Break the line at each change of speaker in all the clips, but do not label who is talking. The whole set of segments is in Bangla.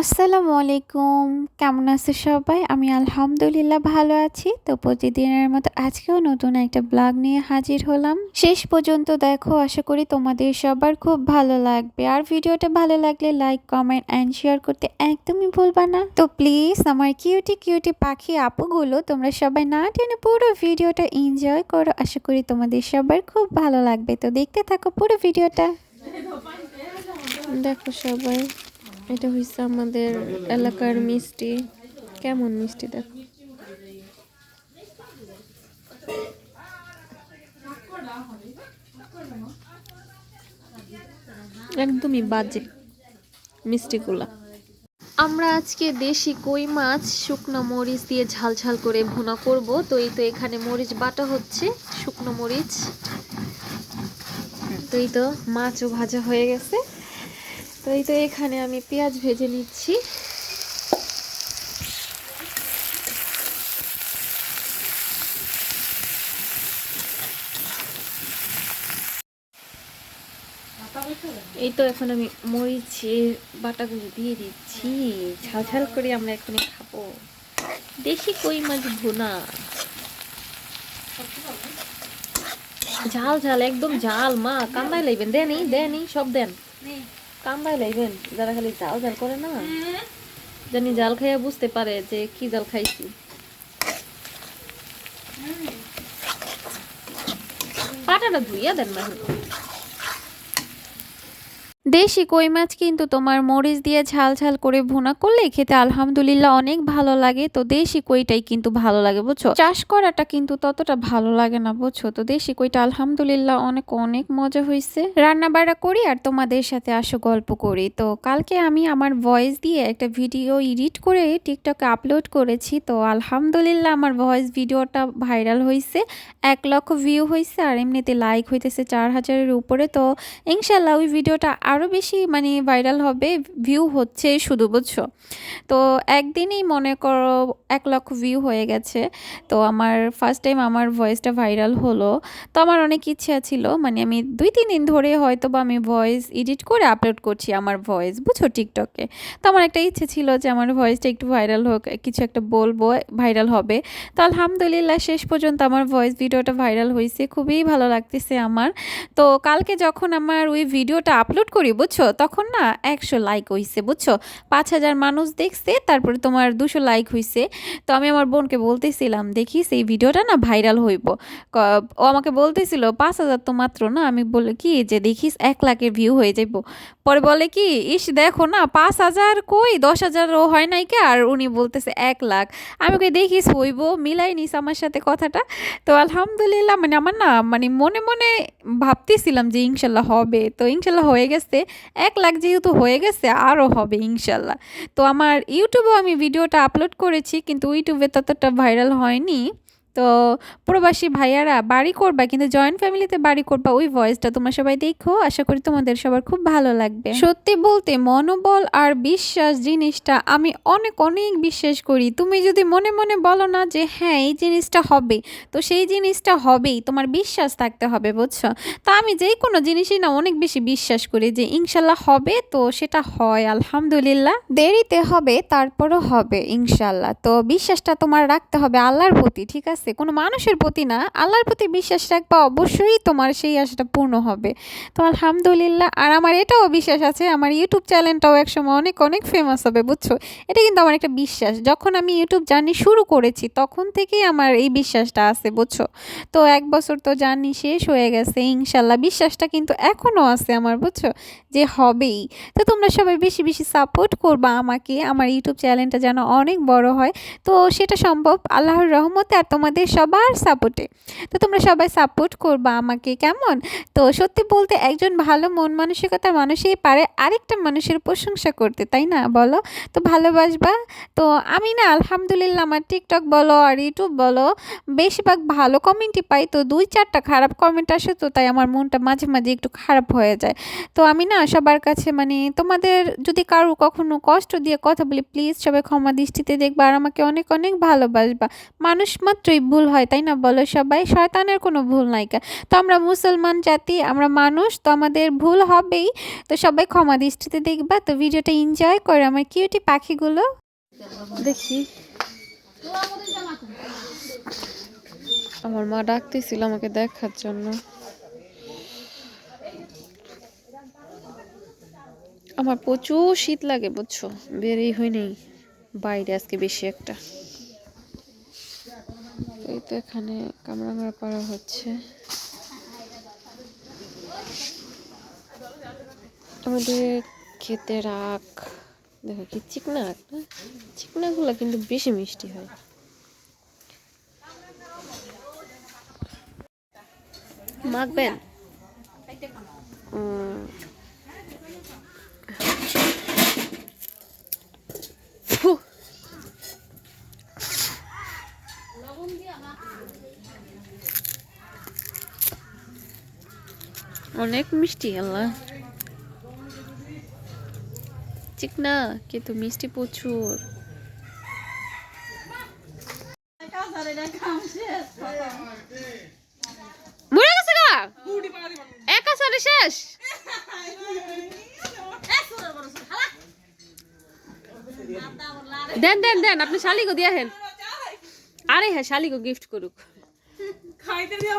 আসসালামু আলাইকুম। কেমন আছে সবাই? আমি আলহামদুলিল্লাহ ভালো আছি। তো প্রতিদিনের মতো আজকেও নতুন একটা ব্লগ নিয়ে হাজির হলাম। শেষ পর্যন্ত দেখো, আশা করি তোমাদের সবার খুব ভালো লাগবে। আর ভিডিওটা ভালো লাগলে লাইক কমেন্ট অ্যান্ড শেয়ার করতে একদমই ভুলবা না। তো প্লিজ আমার কিউটি কিউটি পাখি আপুগুলো, তোমরা সবাই না টেনে পুরো ভিডিওটা এনজয় করো। আশা করি তোমাদের সবার খুব ভালো লাগবে। তো দেখতে থাকো পুরো ভিডিওটা।
দেখো সবাই। এটা হচ্ছে আমাদের এলাকার মিষ্টি। কেমন মিষ্টি দেখো। একদমই বাজে মিষ্টিগুলা। আমরা আজকে দেশি কই মাছ, শুকনো মরিচ দিয়ে ঝাল ঝাল করে ভুনা করব। তো এই তো এখানে মরিচ বাটা হচ্ছে, শুকনো মরিচ। তো এই তো মাছও ভাজা হয়ে গেছে। তো এই তো এখানে আমি পেঁয়াজ ভেজে নিচ্ছি। এই তো এখন আমি মরিচের বাটাগুলো দিয়ে দিচ্ছি। ঝাল ঝাল করে আমরা এখনই খাব। দেখি কই মাছ ভুনা। ঝাল ঝাল, একদম ঝাল, মা। কান্দায় লাইবেন। দেনি দেনি সব দেন। কান্দায় লাইবেন যারা খালি জাল জাল করে না। জানি জাল খাইয়া বুঝতে পারে যে কি জাল খাইছি। পাটাটা ধুইয়া দেন না
দেশি কই মাছ কিন্তু তোমার মরিচ দিয়ে ঝাল ঝাল করে ভুনা করলে খেতে আলহামদুলিল্লাহ অনেক ভালো লাগে। তো দেশি কইটাই কিন্তু ভালো লাগে, বুঝছ? চাষ করাটা কিন্তু ততটা ভালো লাগে না, বুঝছ? তো দেশি কইটা আলহামদুলিল্লাহ অনেক অনেক মজা হয়েছে রান্না বাড়া করি আর তোমাদের সাথে আসো গল্প করি। তো কালকে আমি আমার ভয়েস দিয়ে একটা ভিডিও এডিট করে টিকটকে আপলোড করেছি। তো আলহামদুলিল্লাহ আমার ভয়েস ভিডিওটা ভাইরাল হয়েছে এক লক্ষ ভিউ হয়েছে আর এমনিতে লাইক হইতেছে চার হাজারের উপরে। তো ইনশাল্লাহ ওই ভিডিওটা আরও বেশি মানে ভাইরাল হবে ভিউ হচ্ছে শুধু, বুঝছ? তো একদিনই মনে করো এক লক্ষ ভিউ হয়ে গেছে। তো আমার ফার্স্ট টাইম আমার ভয়েসটা ভাইরাল হলো। তো আমার অনেক ইচ্ছা ছিল মানে আমি দুই, তিন দিন ধরে হয়তো বা আমি ভয়েস এডিট করে আপলোড করছি আমার ভয়েস বুঝছ? টিকটকে তো আমার একটা ইচ্ছে ছিল যে আমার ভয়েসটা একটু ভাইরাল হোক, কিছু একটা বলব ভাইরাল হবে। তো আলহামদুলিল্লাহ শেষ পর্যন্ত আমার ভয়েস ভিডিওটা ভাইরাল হয়েছে খুবই ভালো লাগতেছে আমার। তো কালকে যখন আমার ওই ভিডিওটা আপলোড করি বুঝছ? তখন না একশো লাইক হইছে, বুঝছ? পাঁচ হাজার মানুষ দেখছে, তারপরে তোমার দুশো লাইক হয়েছে তো আমি আমার বোনকে বলতেছিলাম দেখিস এই ভিডিওটা না ভাইরাল হইব। ও আমাকে বলতেছিল, পাঁচ হাজার তো মাত্র না? আমি বলে, কি যে দেখিস, এক লাখের ভিউ হয়ে যাইব। পরে বলে কি, ইস, দেখো না, পাঁচ হাজার কই? দশ হাজারও হয় নাই কে? আর উনি বলতেছে, এক লাখ। আমি ওকে দেখিস, হইব, মিলাই নিস আমার সাথে কথাটা। তো আলহামদুলিল্লাহ মানে আমার না মানে মনে মনে ভাবতেছিলাম যে ইনশাল্লাহ হবে। তো ইনশাল্লাহ হয়ে গেছে। এক লাখ যেহেতু হয়ে গেছে, আরও হবে ইনশাল্লাহ। তো আমার ইউটিউবেও আমি ভিডিওটা আপলোড করেছি, কিন্তু ইউটিউবে ততটা ভাইরাল হয়নি। তো প্রবাসী ভাইয়ারা, বাড়ি করবা কিন্তু জয়েন্ট ফ্যামিলিতে বাড়ি করবা, ওই ভয়েসটা তোমরা সবাই দেখো। আশা করি তোমাদের সবার খুব ভালো লাগবে। সত্যি বলতে মনোবল আর বিশ্বাস জিনিসটা আমি অনেক অনেক বিশ্বাস করি। তুমি যদি মনে মনে বলো না যে হ্যাঁ এই জিনিসটা হবে। তো সেই জিনিসটা হবেই, তোমার বিশ্বাস থাকতে হবে, বুঝছ? তো আমি যেই কোনো জিনিসই না অনেক বেশি বিশ্বাস করি যে, ইনশাল্লাহ হবে। তো সেটা হয়, আলহামদুলিল্লাহ। দেরিতে হবে, তারপরও হবে, ইনশাল্লাহ। তো বিশ্বাসটা তোমার রাখতে হবে, আল্লাহর প্রতি, ঠিক আছে? কোনো মানুষের প্রতি না, আল্লাহর প্রতি বিশ্বাস রাখবা অবশ্যই তোমার সেই আশাটা পূর্ণ হবে। তো আলহামদুলিল্লাহ, আর আমার এটাও বিশ্বাস আছে, আমার ইউটিউব চ্যানেলটাও একসময় অনেক অনেক ফেমাস হবে, বুঝছ? এটা কিন্তু আমার একটা বিশ্বাস। যখন আমি ইউটিউব জার্নি শুরু করেছি, তখন থেকেই আমার এই বিশ্বাসটা আছে, বুঝছ? তো এক বছর তো জার্নি শেষ হয়ে গেছে, ইনশাল্লাহ বিশ্বাসটা কিন্তু এখনও আছে আমার, বুঝছ? যে হবেই। তো তোমরা সবাই বেশি বেশি সাপোর্ট করবা আমাকে, আমার ইউটিউব চ্যানেলটা যেন অনেক বড় হয়। তো সেটা সম্ভব, আল্লাহর রহমতে, আর তোমাদের সবার সাপোর্টে তো তোমরা সবাই সাপোর্ট করবা আমাকে, কেমন? তো সত্যি বলতে একজন ভালো মন মানসিকতার মানুষই পারে আরেকটা মানুষের প্রশংসা করতে, তাই না বলো? তো ভালোবাসবা। তো আমি না আলহামদুলিল্লাহ আমার টিকটক বলো আর ইউটিউব বলো, বেশিরভাগ ভালো কমেন্টই পাই। তো দুই চারটা খারাপ কমেন্ট আসে তো তাই আমার মনটা মাঝে মাঝে একটু খারাপ হয়ে যায়। তো আমি না সবার কাছে মানে তোমাদের যদি কারও কখনো কষ্ট দিয়ে কথা বলি প্লিজ সবাই ক্ষমা দৃষ্টিতে দেখবা আর আমাকে অনেক অনেক ভালোবাসবা। মানুষ মাত্রই ভুল হয়, তাই না বলো সবাই? শয়তানের কোনো ভুল নাই কা। তো আমরা মুসলমান জাতি, আমরা মানুষ, তো আমাদের ভুল হবেই। তো সবাই ক্ষমা দৃষ্টিতে দেখবা। তো ভিডিওটা এনজয় করে আমার কিউটি পাখিগুলো।
দেখি। আমার মা ডাকতেছিল আমাকে দেখার জন্য। আমার প্রচুর শীত লাগে, বুঝছ? বেরই হয়নি বাইরে আজকে বেশি একটা। এই তো এখানে কামরাঙ্গা পাড়া হচ্ছে। আমাদের খেতে রাখ দেখো কি চিকনা আখ না? চিকনাগুলো কিন্তু বেশি মিষ্টি হয়। মাখবেন? অনেক মিষ্টি, আল্লাহ। চিকনা কিন্তু মিষ্টি প্রচুর। একা সারে শেষ। দেন দেন দেন, আপনি শালিগো দিয়া হেন। আরে হ্যাঁ শালিগো গিফট করুক।
খাইতে দিয়া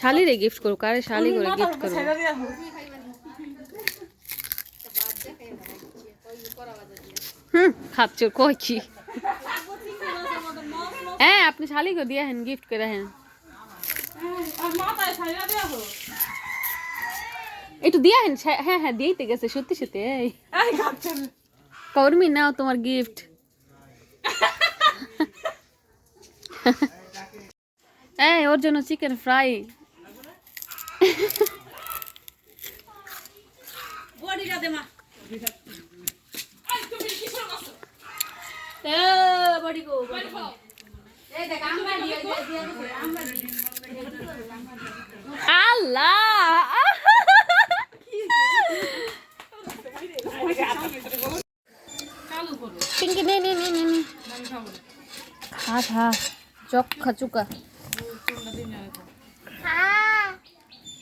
শালিরে গিফট করুক আরে শালি করে গিফট করুক। হুম খাপচোর কয় কি? হ্যাঁ আপনি শালিগো দিয়া হেন গিফট করে হেন। একটু দিয়া হেন হ্যাঁ হ্যাঁ দিয়েইতে গেছে সত্যি সত্যি কর্মী নাও তোমার গিফট এই ওর জন্য চিকেন ফ্রাই আল্লাহ পিঙ্কি নে নে নে। খা খা চক খা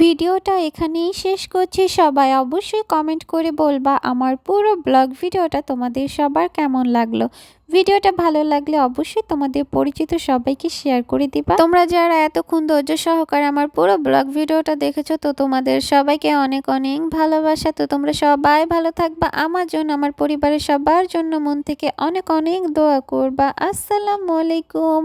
ভিডিওটা এখানেই শেষ করছি। সবাই অবশ্যই কমেন্ট করে বলবা আমার পুরো ব্লগ ভিডিওটা তোমাদের সবার কেমন লাগল। ভিডিওটা ভালো লাগলে অবশ্যই তোমাদের পরিচিত সবাইকে শেয়ার করে দিবা। তোমরা যারা এতক্ষণ ধৈর্য সহকারে আমার পুরো ব্লগ ভিডিওটা দেখেছ, তো তোমাদের সবাইকে অনেক অনেক ভালোবাসা। তো তোমরা সবাই ভালো থাকবা। আমার জন্য, আমার পরিবারের সবার জন্য মন থেকে অনেক অনেক দোয়া করবা। আসসালামু আলাইকুম।